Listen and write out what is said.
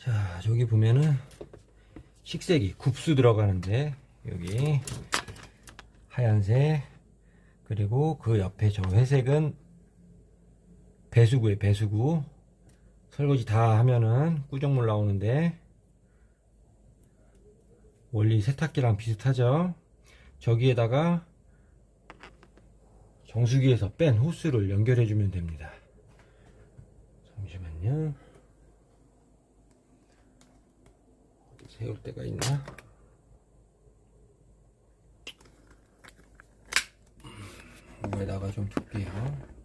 자, 저기 보면은 식색이 굽수 들어가는데 여기 하얀색 그리고 그 옆에 저 회색은 배수구에 배수구. 설거지 다 하면은 꾸정물 나오는데 원리 세탁기랑 비슷하죠? 저기에다가 정수기에서 뺀 호스를 연결해 주면 됩니다. 잠시만요 어디 세울 데가 있나? 위에다가 좀 둘게요